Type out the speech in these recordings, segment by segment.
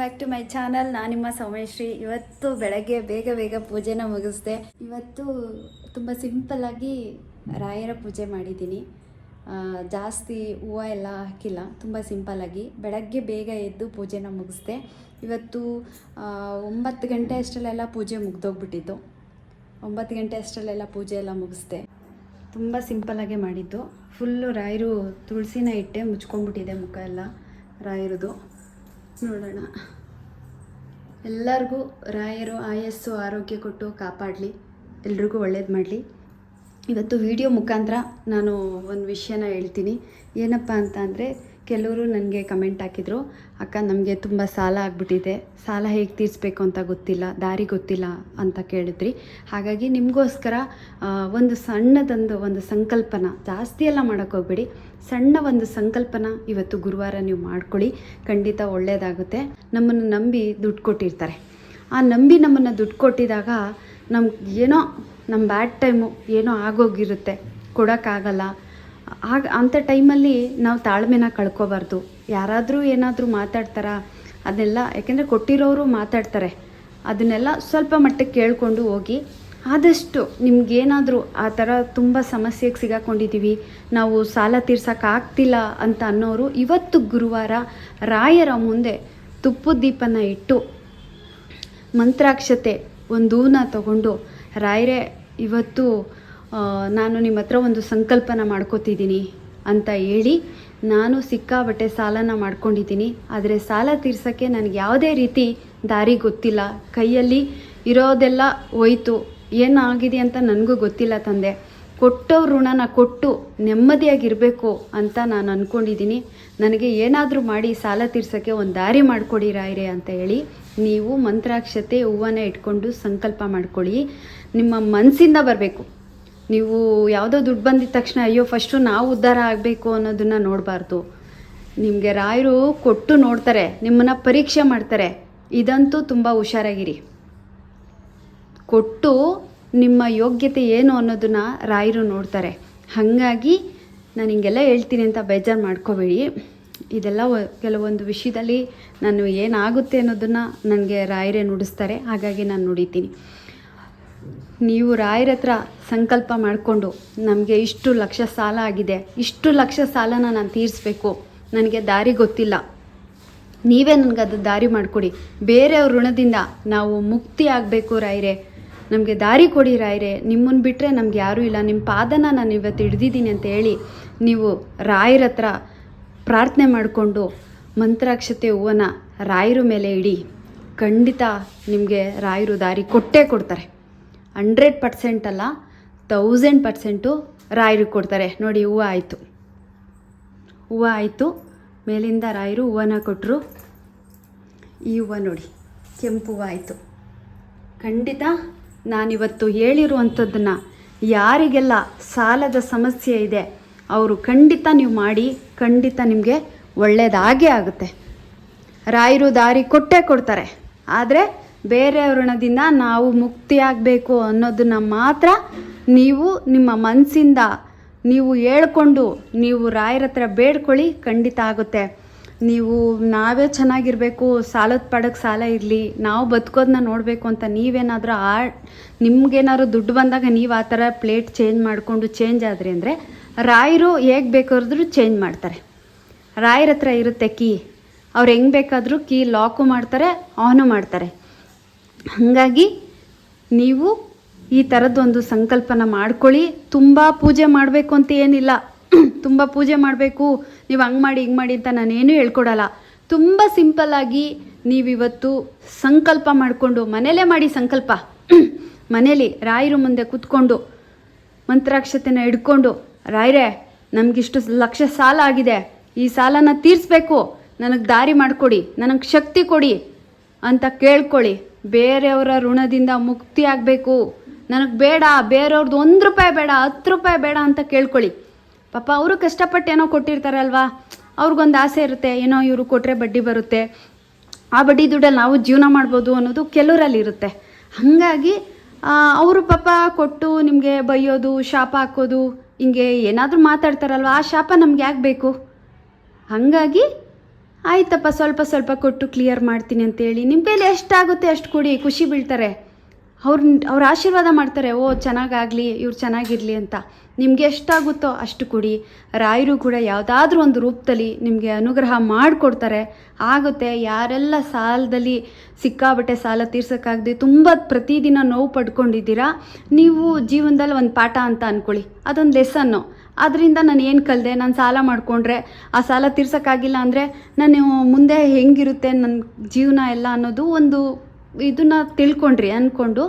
Back to my channel ನಾನು ನಿಮ್ಮ ಸೌಮೇಶ್ರೀ ಇವತ್ತು ಬೆಳಗ್ಗೆ ಬೇಗ ಬೇಗ ಪೂಜೆನ ಮುಗಿಸ್ದೆ. ಇವತ್ತು ತುಂಬ ಸಿಂಪಲ್ಲಾಗಿ ರಾಯರ ಪೂಜೆ ಮಾಡಿದ್ದೀನಿ. ಜಾಸ್ತಿ ಹೂವು ಎಲ್ಲ ಹಾಕಿಲ್ಲ. ತುಂಬ ಸಿಂಪಲ್ಲಾಗಿ ಬೆಳಗ್ಗೆ ಬೇಗ ಎದ್ದು ಪೂಜೆನ ಮುಗಿಸ್ದೆ. ಇವತ್ತು ಒಂಬತ್ತು ಗಂಟೆ ಅಷ್ಟರಲ್ಲೆಲ್ಲ ಪೂಜೆ ಮುಗ್ದೋಗ್ಬಿಟ್ಟಿತ್ತು. ಒಂಬತ್ತು ಗಂಟೆ ಅಷ್ಟರಲ್ಲೆಲ್ಲ ಪೂಜೆ ಎಲ್ಲ ಮುಗಿಸ್ದೆ. ತುಂಬ ಸಿಂಪಲ್ಲಾಗೆ ಮಾಡಿದ್ದು. ಫುಲ್ಲು ರಾಯರು ತುಳಸಿನ ಇಟ್ಟೆ ಮುಚ್ಕೊಂಡ್ಬಿಟ್ಟಿದೆ ಮುಖ ಎಲ್ಲ, ರಾಯರದು. ನೋಡೋಣ. ಎಲ್ಲರಿಗೂ ರಾಯರು ಆಯಸ್ಸು ಆರೋಗ್ಯ ಕೊಟ್ಟು ಕಾಪಾಡಲಿ, ಎಲ್ರಿಗೂ ಒಳ್ಳೇದು ಮಾಡಲಿ. ಇವತ್ತು ವಿಡಿಯೋ ಮುಖಾಂತರ ನಾನು ಒಂದು ವಿಷಯನ ಹೇಳ್ತೀನಿ. ಏನಪ್ಪ ಅಂತ ಅಂದರೆ ಕೆಲವರು ನನಗೆ ಕಮೆಂಟ್ ಹಾಕಿದರು, ಅಕ್ಕ, ನಮಗೆ ತುಂಬ ಸಾಲ ಆಗಿಬಿಟ್ಟಿದೆ. ಸಾಲ ಹೇಗೆ ತೀರಿಸ್ಬೇಕು ಅಂತ ಗೊತ್ತಿಲ್ಲ, ದಾರಿ ಗೊತ್ತಿಲ್ಲ ಅಂತ ಕೇಳಿದ್ರಿ. ಹಾಗಾಗಿ ನಿಮಗೋಸ್ಕರ ಒಂದು ಸಣ್ಣದೊಂದು ಒಂದು ಸಂಕಲ್ಪನ, ಜಾಸ್ತಿ ಎಲ್ಲ ಮಾಡೋಕ್ಕೋಗ್ಬೇಡಿ ಸಣ್ಣ ಒಂದು ಸಂಕಲ್ಪನ ಇವತ್ತು ಗುರುವಾರ ನೀವು ಮಾಡ್ಕೊಳ್ಳಿ. ಖಂಡಿತ ಒಳ್ಳೆಯದಾಗುತ್ತೆ ನಮ್ಮನ್ನು ನಂಬಿ ದುಡ್ಡು ಕೊಟ್ಟಿರ್ತಾರೆ. ಆ ನಂಬಿ ನಮ್ಮನ್ನು ದುಡ್ಡು ಕೊಟ್ಟಿದಾಗ ನಮ್ಗೆ ಏನೋ ನಮ್ಮ ಬ್ಯಾಡ್ ಟೈಮು ಏನೋ ಆಗೋಗಿರುತ್ತೆ. ಕೊಡೋಕ್ಕಾಗಲ್ಲ. ಆಗ ಅಂಥ ಟೈಮಲ್ಲಿ ನಾವು ತಾಳ್ಮೆನ ಕಳ್ಕೊಬಾರ್ದು. ಯಾರಾದರೂ ಏನಾದರೂ ಮಾತಾಡ್ತಾರಾ ಅದನ್ನೆಲ್ಲ ಯಾಕೆಂದರೆ ಕೊಟ್ಟಿರೋರು ಮಾತಾಡ್ತಾರೆ. ಅದನ್ನೆಲ್ಲ ಸ್ವಲ್ಪ ಮಟ್ಟಕ್ಕೆ ಕೇಳಿಕೊಂಡು ಹೋಗಿ, ಆದಷ್ಟು ನಿಮಗೇನಾದರೂ ಆ ಥರ ತುಂಬ ಸಮಸ್ಯೆಗೆ ಸಿಗಾಕೊಂಡಿದ್ದೀವಿ ನಾವು ಸಾಲ ತೀರ್ಸೋಕ್ಕಾಗ್ತಿಲ್ಲ ಅಂತ ಅನ್ನೋರು ಇವತ್ತು ಗುರುವಾರ ರಾಯರ ಮುಂದೆ ತುಪ್ಪದ ದೀಪನ ಇಟ್ಟು, ಮಂತ್ರಾಕ್ಷತೆ ಒಂದು ಹೂನ ತಗೊಂಡು, ರಾಯರೇ, ಇವತ್ತು ನಾನು ನಿಮ್ಮ ಹತ್ರ ಒಂದು ಸಂಕಲ್ಪನ ಮಾಡ್ಕೋತಿದ್ದೀನಿ ಅಂತ ಹೇಳಿ ನಾನು ಸಿಕ್ಕಾಬಟ್ಟೆ ಸಾಲನ ಮಾಡ್ಕೊಂಡಿದ್ದೀನಿ. ಆದರೆ ಸಾಲ ತೀರ್ಸೋಕ್ಕೆ ನನಗೆ ಯಾವುದೇ ರೀತಿ ದಾರಿ ಗೊತ್ತಿಲ್ಲ. ಕೈಯಲ್ಲಿ ಇರೋದೆಲ್ಲ ಹೋಯ್ತು. ಏನಾಗಿದೆ ಅಂತ ನನಗೂ ಗೊತ್ತಿಲ್ಲ ತಂದೆ. ಕೊಟ್ಟೋ ಋಣನ ಕೊಟ್ಟು ನೆಮ್ಮದಿಯಾಗಿರಬೇಕು ಅಂತ ನಾನು ಅಂದ್ಕೊಂಡಿದ್ದೀನಿ ನನಗೆ ಏನಾದರೂ ಮಾಡಿ ಸಾಲ ತೀರ್ಸೋಕ್ಕೆ ಒಂದು ದಾರಿ ಮಾಡಿಕೊಡಿ ರಾಯ್ರೆ ಅಂತ ಹೇಳಿ ನೀವು ಮಂತ್ರಾಕ್ಷತೆ ಹೂವನ್ನ ಇಟ್ಕೊಂಡು ಸಂಕಲ್ಪ ಮಾಡ್ಕೊಳ್ಳಿ. ನಿಮ್ಮ ಮನಸ್ಸಿಂದ ಬರಬೇಕು. ನೀವು ಯಾವುದೋ ದುಡ್ಡು ಬಂದಿದ ತಕ್ಷಣ, ಅಯ್ಯೋ ಫಸ್ಟು ನಾವು ಉದ್ಧಾರ ಆಗಬೇಕು ಅನ್ನೋದನ್ನು ನೋಡಬಾರ್ದು. ನಿಮಗೆ ರಾಯರು ಕೊಟ್ಟು ನೋಡ್ತಾರೆ, ನಿಮ್ಮನ್ನು ಪರೀಕ್ಷೆ ಮಾಡ್ತಾರೆ. ಇದಂತೂ ತುಂಬ ಹುಷಾರಾಗಿರಿ. ಕೊಟ್ಟು ನಿಮ್ಮ ಯೋಗ್ಯತೆ ಏನು ಅನ್ನೋದನ್ನು ರಾಯರು ನೋಡ್ತಾರೆ. ಹಾಗಾಗಿ ನಾನು ಹಿಂಗೆಲ್ಲ ಹೇಳ್ತೀನಿ ಅಂತ ಬೇಜಾರು ಮಾಡ್ಕೋಬೇಡಿ. ಇದೆಲ್ಲ ಕೆಲವೊಂದು ವಿಷಯದಲ್ಲಿ ನಾನು ಏನಾಗುತ್ತೆ ಅನ್ನೋದನ್ನು ನನಗೆ ರಾಯರೇ ನುಡಿಸ್ತಾರೆ. ಹಾಗಾಗಿ ನಾನು ನುಡಿತೀನಿ. ನೀವು ರಾಯರ ಹತ್ರ ಸಂಕಲ್ಪ ಮಾಡಿಕೊಂಡು ನಮಗೆ ಇಷ್ಟು ಲಕ್ಷ ಸಾಲ ಆಗಿದೆ, ಇಷ್ಟು ಲಕ್ಷ ಸಾಲನ ನಾನು ತೀರಿಸ್ಬೇಕು, ನನಗೆ ದಾರಿ ಗೊತ್ತಿಲ್ಲ. ನೀವೇ ನನಗೆ ಅದು ದಾರಿ ಮಾಡಿಕೊಡಿ. ಬೇರೆಯವ್ರ ಋಣದಿಂದ ನಾವು ಮುಕ್ತಿ ಆಗಬೇಕು ರಾಯರೆ. ನಮಗೆ ದಾರಿ ಕೊಡಿ ರಾಯರೇ. ನಿಮ್ಮನ್ನು ಬಿಟ್ಟರೆ ನಮ್ಗೆ ಯಾರೂ ಇಲ್ಲ. ನಿಮ್ಮ ಪಾದನ ನಾನು ಇವತ್ತು ಹಿಡ್ದಿದ್ದೀನಿ ಅಂತ ಹೇಳಿ ನೀವು ರಾಯರ ಹತ್ರ ಪ್ರಾರ್ಥನೆ ಮಾಡಿಕೊಂಡು ಮಂತ್ರಾಕ್ಷತೆ ಹೂವನ್ನು ರಾಯರ ಮೇಲೆ ಇಡಿ. ಖಂಡಿತ ನಿಮಗೆ ರಾಯರು ದಾರಿ ಕೊಟ್ಟೇ ಕೊಡ್ತಾರೆ. ಹಂಡ್ರೆಡ್ ಪರ್ಸೆಂಟ್ ಅಲ್ಲ ತೌಸಂಡ್ ಪರ್ಸೆಂಟು ರಾಯರು ಕೊಡ್ತಾರೆ. ನೋಡಿ, ಹೂವು ಆಯಿತು. ಹೂವು ಆಯಿತು. ಮೇಲಿಂದ ರಾಯರು ಹೂವನ್ನ ಕೊಟ್ಟರು ಈ ಹೂವು ನೋಡಿ, ಕೆಂಪು ಹೂವು ಆಯಿತು. ಖಂಡಿತ ನಾನಿವತ್ತು ಹೇಳಿರುವಂಥದ್ದನ್ನು ಯಾರಿಗೆಲ್ಲ ಸಾಲದ ಸಮಸ್ಯೆ ಇದೆ, ಅವರು ಖಂಡಿತ ನೀವು ಮಾಡಿ, ಖಂಡಿತ ನಿಮಗೆ ಒಳ್ಳೆಯದಾಗೇ ಆಗುತ್ತೆ. ರಾಯರು ದಾರಿ ಕೊಟ್ಟೇ ಕೊಡ್ತಾರೆ. ಆದರೆ ಬೇರೆ ಋಣದಿಂದ ನಾವು ಮುಕ್ತಿಯಾಗಬೇಕು ಅನ್ನೋದನ್ನ ಮಾತ್ರ ನೀವು ನಿಮ್ಮ ಮನಸ್ಸಿಂದ ನೀವು ಹೇಳ್ಕೊಂಡು ನೀವು ರಾಯರ ಹತ್ರ ಬೇಡ್ಕೊಳ್ಳಿ, ಖಂಡಿತ ಆಗುತ್ತೆ. ನೀವು, ನಾವೇ ಚೆನ್ನಾಗಿರಬೇಕು, ಸಾಲದ ಪಡಕ್ಕೆ ಸಾಲ ಇರಲಿ, ನಾವು ಬದುಕೋದನ್ನ ನೋಡಬೇಕು ಅಂತ ನೀವೇನಾದರೂ ಆ ನಿಮ್ಗೇನಾದ್ರು ದುಡ್ಡು ಬಂದಾಗ ನೀವು ಆ ಥರ ಪ್ಲೇಟ್ ಚೇಂಜ್ ಮಾಡಿಕೊಂಡು ಚೇಂಜ್ ಆದರೆ ಅಂದರೆ ರಾಯರು ಹೇಗೆ ಬೇಕಾದರೂ ಚೇಂಜ್ ಮಾಡ್ತಾರೆ. ರಾಯರ ಹತ್ರ ಇರುತ್ತೆ ಕೀ. ಅವ್ರು ಹೆಂಗೆ ಬೇಕಾದರೂ ಕೀ ಲಾಕು ಮಾಡ್ತಾರೆ, ಆನು ಮಾಡ್ತಾರೆ. ಹಾಗಾಗಿ ನೀವು ಈ ಥರದ್ದೊಂದು ಸಂಕಲ್ಪನ ಮಾಡ್ಕೊಳ್ಳಿ. ತುಂಬ ಪೂಜೆ ಮಾಡಬೇಕು ಅಂತ ಏನಿಲ್ಲ. ತುಂಬ ಪೂಜೆ ಮಾಡಬೇಕು. ನೀವು ಹಂಗೆ ಮಾಡಿ, ಹಿಂಗೆ ಮಾಡಿ ಅಂತ ನಾನೇನು ಹೇಳ್ಕೊಡಲ್ಲ. ತುಂಬ ಸಿಂಪಲ್ಲಾಗಿ ನೀವಿವತ್ತು ಸಂಕಲ್ಪ ಮಾಡಿಕೊಂಡು, ಮನೇಲೇ ಮಾಡಿ ಸಂಕಲ್ಪ. ಮನೇಲಿ ರಾಯರು ಮುಂದೆ ಕೂತ್ಕೊಂಡು, ಮಂತ್ರಾಕ್ಷತೆನ ಹಿಡ್ಕೊಂಡು, ರಾಯರೇ, ನಮಗಿಷ್ಟು ಲಕ್ಷ ಸಾಲ ಆಗಿದೆ. ಈ ಸಾಲನ ತೀರಿಸ್ಬೇಕು. ನನಗೆ ದಾರಿ ಮಾಡಿಕೊಡಿ. ನನಗೆ ಶಕ್ತಿ ಕೊಡಿ ಅಂತ ಕೇಳ್ಕೊಳ್ಳಿ. ಬೇರೆಯವರ ಋಣದಿಂದ ಮುಕ್ತಿ ಆಗಬೇಕು. ನನಗೆ ಬೇಡ ಬೇರೆಯವ್ರದ್ದು ಒಂದು ರೂಪಾಯಿ ಬೇಡ, ಹತ್ತು ರೂಪಾಯಿ ಬೇಡ ಅಂತ ಕೇಳ್ಕೊಳ್ಳಿ. ಪಾಪ ಅವರು ಕಷ್ಟಪಟ್ಟು ಏನೋ ಕೊಟ್ಟಿರ್ತಾರಲ್ವಾ ಅವ್ರಿಗೊಂದು ಆಸೆ ಇರುತ್ತೆ, ಏನೋ ಇವರು ಕೊಟ್ಟರೆ ಬಡ್ಡಿ ಬರುತ್ತೆ. ಆ ಬಡ್ಡಿ ದುಡ್ಡಲ್ಲಿ ನಾವು ಜೀವನ ಮಾಡ್ಬೋದು ಅನ್ನೋದು ಕೆಲವರಲ್ಲಿ ಇರುತ್ತೆ. ಹಾಗಾಗಿ ಅವರು ಪಾಪ ಕೊಟ್ಟು ನಿಮಗೆ ಬೈಯೋದು, ಶಾಪ ಹಾಕೋದು, ಹಿಂಗೆ ಏನಾದರೂ ಮಾತಾಡ್ತಾರಲ್ವ? ಆ ಶಾಪ ನಮ್ಗೆ ಯಾಕೆ ಬೇಕು? ಹಾಗಾಗಿ ಆಯ್ತಪ್ಪ, ಸ್ವಲ್ಪ ಸ್ವಲ್ಪ ಕೊಟ್ಟು ಕ್ಲಿಯರ್ ಮಾಡ್ತೀನಿ ಅಂತೇಳಿ. ನಿಮ್ಮ ಕೈಲಿ ಎಷ್ಟಾಗುತ್ತೆ ಅಷ್ಟು ಕೊಡಿ, ಖುಷಿ ಬೀಳ್ತಾರೆ. ಅವ್ರ ಅವ್ರ ಆಶೀರ್ವಾದ ಮಾಡ್ತಾರೆ, ಓ, ಚೆನ್ನಾಗಾಗಲಿ, ಇವ್ರು ಚೆನ್ನಾಗಿರಲಿ ಅಂತ. ನಿಮಗೆ ಎಷ್ಟಾಗುತ್ತೋ ಅಷ್ಟು ಕೊಡಿ. ರಾಯರು ಕೂಡ ಯಾವುದಾದ್ರೂ ಒಂದು ರೂಪದಲ್ಲಿ ನಿಮಗೆ ಅನುಗ್ರಹ ಮಾಡಿಕೊಡ್ತಾರೆ. ಆಗುತ್ತೆ, ಯಾರೆಲ್ಲ ಸಾಲದಲ್ಲಿ ಸಿಕ್ಕಾಬಟ್ಟೆ ಸಾಲ ತೀರ್ಸೋಕ್ಕಾಗದೆ ತುಂಬ ಪ್ರತಿದಿನ ನೋವು ಪಡ್ಕೊಂಡಿದ್ದೀರಾ, ನೀವು ಜೀವನದಲ್ಲಿ ಒಂದು ಪಾಠ ಅಂತ ಅಂದ್ಕೊಳ್ಳಿ ಅದೊಂದು ಲೆಸನ್ನು ಅದರಿಂದ ನಾನು ಏನು ಕಲಿದೆ? ನಾನು ಸಾಲ ಮಾಡಿಕೊಂಡ್ರೆ ಆ ಸಾಲ ತೀರ್ಸೋಕ್ಕಾಗಿಲ್ಲ ಅಂದರೆ ನಾನು ಮುಂದೆ ಹೆಂಗಿರುತ್ತೆ ನನ್ನ ಜೀವನ ಎಲ್ಲ ಅನ್ನೋದು ಒಂದು ಇದನ್ನ ತಿಳ್ಕೊಂಡ್ರಿ ಅಂದ್ಕೊಂಡು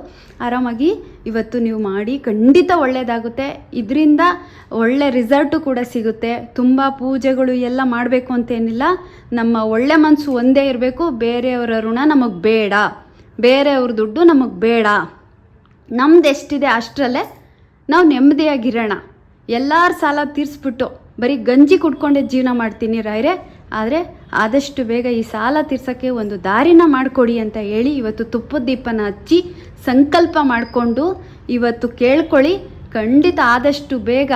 ಆರಾಮಾಗಿ ಇವತ್ತು ನೀವು ಮಾಡಿ ಖಂಡಿತ ಒಳ್ಳೆಯದಾಗುತ್ತೆ ಇದರಿಂದ ಒಳ್ಳೆ ರಿಸಲ್ಟು ಕೂಡ ಸಿಗುತ್ತೆ. ತುಂಬ ಪೂಜೆಗಳು ಎಲ್ಲ ಮಾಡಬೇಕು ಅಂತೇನಿಲ್ಲ. ನಮ್ಮ ಒಳ್ಳೆ ಮನಸ್ಸು ಒಂದೇ ಇರಬೇಕು. ಬೇರೆಯವರ ಋಣ ನಮಗೆ ಬೇಡ. ಬೇರೆಯವ್ರ ದುಡ್ಡು ನಮಗೆ ಬೇಡ. ನಮ್ದು ಎಷ್ಟಿದೆ ಅಷ್ಟರಲ್ಲೇ ನಾವು ನೆಮ್ಮದಿಯಾಗಿರೋಣ. ಎಲ್ಲರ ಸಾಲ ತೀರಿಸ್ಬಿಟ್ಟು ಬರೀ ಗಂಜಿ ಕುಡ್ಕೊಂಡೇ ಜೀವನ ಮಾಡ್ತೀನಿ ರಾಯ್ರೆ. ಆದರೆ ಆದಷ್ಟು ಬೇಗ ಈ ಸಾಲ ತೀರ್ಸೋಕ್ಕೆ ಒಂದು ದಾರಿನ ಮಾಡಿಕೊಡಿ ಅಂತ ಹೇಳಿ ಇವತ್ತು ತುಪ್ಪದ ದೀಪನ ಹಚ್ಚಿ ಸಂಕಲ್ಪ ಮಾಡಿಕೊಂಡು ಇವತ್ತು ಕೇಳ್ಕೊಳ್ಳಿ, ಖಂಡಿತ ಆದಷ್ಟು ಬೇಗ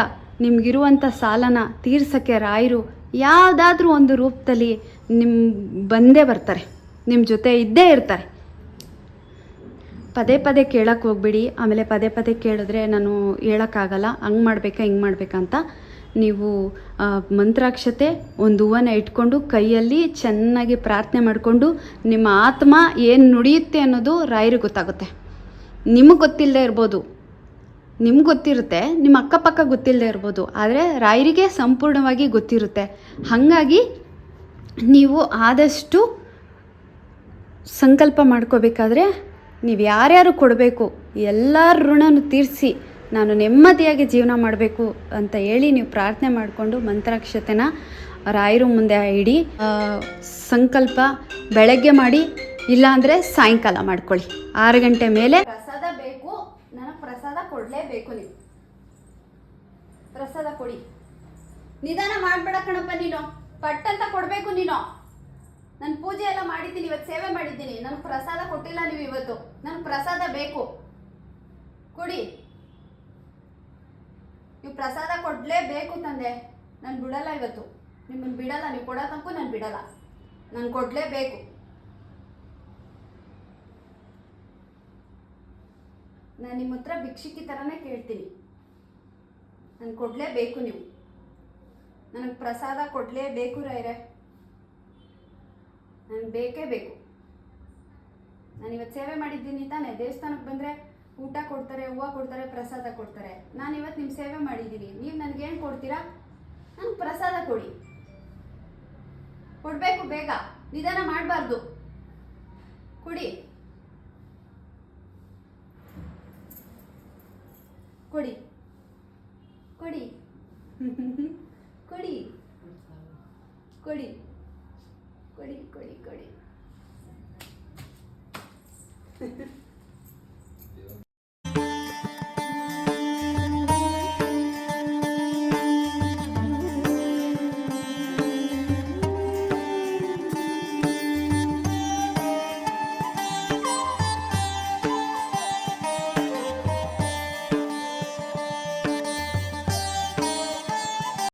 ನಿಮಗಿರುವಂಥ ಸಾಲನ ತೀರ್ಸೋಕ್ಕೆ ರಾಯರು ಯಾವುದಾದ್ರೂ ಒಂದು ರೂಪದಲ್ಲಿ ನಿಮ್ಮ ಬಂದೇ ಬರ್ತಾರೆ. ನಿಮ್ಮ ಜೊತೆ ಇದ್ದೇ ಇರ್ತಾರೆ. ಪದೇ ಪದೇ ಕೇಳಕ್ಕೆ ಹೋಗ್ಬೇಡಿ. ಆಮೇಲೆ ಪದೇ ಪದೇ ಕೇಳಿದ್ರೆ ನಾನು ಹೇಳೋಕ್ಕಾಗಲ್ಲ. ಹಂಗೆ ಮಾಡಬೇಕಾ, ಹಿಂಗೆ ಮಾಡಬೇಕಂತ ನೀವು ಮಂತ್ರಾಕ್ಷತೆ ಒಂದು ಹೂವನ್ನ ಇಟ್ಕೊಂಡು ಕೈಯಲ್ಲಿ ಚೆನ್ನಾಗಿ ಪ್ರಾರ್ಥನೆ ಮಾಡಿಕೊಂಡು ನಿಮ್ಮ ಆತ್ಮ ಏನು ನುಡಿಯುತ್ತೆ ಅನ್ನೋದು ರಾಯರಿಗೆ ಗೊತ್ತಾಗುತ್ತೆ. ನಿಮಗೆ ಗೊತ್ತಿಲ್ಲದೆ ಇರ್ಬೋದು. ನಿಮ್ಗೆ ಗೊತ್ತಿರುತ್ತೆ. ನಿಮ್ಮ ಅಕ್ಕಪಕ್ಕ ಗೊತ್ತಿಲ್ಲದೆ ಇರ್ಬೋದು. ಆದರೆ ರಾಯರಿಗೆ ಸಂಪೂರ್ಣವಾಗಿ ಗೊತ್ತಿರುತ್ತೆ. ಹಾಗಾಗಿ ನೀವು ಆದಷ್ಟು ಸಂಕಲ್ಪ ಮಾಡ್ಕೋಬೇಕಾದ್ರೆ ನೀವು ಯಾರ್ಯಾರು ಕೊಡಬೇಕು, ಎಲ್ಲರ ಋಣನು ತೀರಿಸಿ ನಾನು ನೆಮ್ಮದಿಯಾಗಿ ಜೀವನ ಮಾಡಬೇಕು ಅಂತ ಹೇಳಿ ನೀವು ಪ್ರಾರ್ಥನೆ ಮಾಡಿಕೊಂಡು ಮಂತ್ರಾಕ್ಷತೆನ ರಾಯರು ಮುಂದೆ ಇಡಿ. ಸಂಕಲ್ಪ ಬೆಳಗ್ಗೆ ಮಾಡಿ, ಇಲ್ಲಾಂದರೆ ಸಾಯಂಕಾಲ ಮಾಡ್ಕೊಳ್ಳಿ. ಆರು ಗಂಟೆ ಮೇಲೆ ಪ್ರಸಾದ ಬೇಕು, ನನಗೆ ಪ್ರಸಾದ ಕೊಡಲೇಬೇಕು ನೀವು. ಪ್ರಸಾದ ಕೊಡಿ. ನಿಧಾನ ಮಾಡಬೇಡ ಕಣಪ್ಪ ನೀನು. ಪಟ್ಟಂತ ಕೊಡಬೇಕು ನೀನು. ನಾನು ಪೂಜೆ ಎಲ್ಲ ಮಾಡಿದ್ದೀನಿ ಇವತ್ತು ಸೇವೆ ಮಾಡಿದ್ದೀನಿ. ನನಗೆ ಪ್ರಸಾದ ಕೊಟ್ಟಿಲ್ಲ ನೀವು ಇವತ್ತು. ನನಗೆ ಪ್ರಸಾದ ಬೇಕು. ಕೊಡಿ. ನೀವು ಪ್ರಸಾದ ಕೊಡಲೇಬೇಕು ತಂದೆ. ನಾನು ಬಿಡಲ್ಲ ಇವತ್ತು. ನಿಮ್ಮನ್ನು ಬಿಡಲ್ಲ, ನೀವು ಕೊಡೋ ತನಕ ನಾನು ಬಿಡಲ್ಲ. ನಾನು ಕೊಡಲೇಬೇಕು. ನಾನು ನಿಮ್ಮ ಹತ್ರ ಭಿಕ್ಷಿಕಿ ಥರನೇ ಕೇಳ್ತೀನಿ. ನಾನು ಕೊಡಲೇಬೇಕು ನೀವು. ನನಗೆ ಪ್ರಸಾದ ಕೊಡಲೇಬೇಕು ರಾಯ್ರೆ ನನಗೆ ಬೇಕೇ ಬೇಕು. ನಾನು ಇವತ್ತು ಸೇವೆ ಮಾಡಿದ್ದೀನಿ ತಾನೇ, ದೇವಸ್ಥಾನಕ್ಕೆ ಬಂದರೆ ಊಟ ಕೊಡ್ತಾರೆ, ಹೂವು ಕೊಡ್ತಾರೆ, ಪ್ರಸಾದ ಕೊಡ್ತಾರೆ. ನಾನು ಇವತ್ತು ನಿಮ್ಮ ಸೇವೆ ಮಾಡಿದ್ದೀನಿ. ನೀವು ನನಗೇನು ಕೊಡ್ತೀರಾ? ನನಗೆ ಪ್ರಸಾದ ಕೊಡಿ. ಕೊಡಬೇಕು ಬೇಗ. ನಿಧಾನ ಮಾಡಬಾರ್ದು. ಕೊಡಿ. ಕೊಡಿ. ಕೊಡಿ. ಕೊಡಿ. ಕೊಡಿ.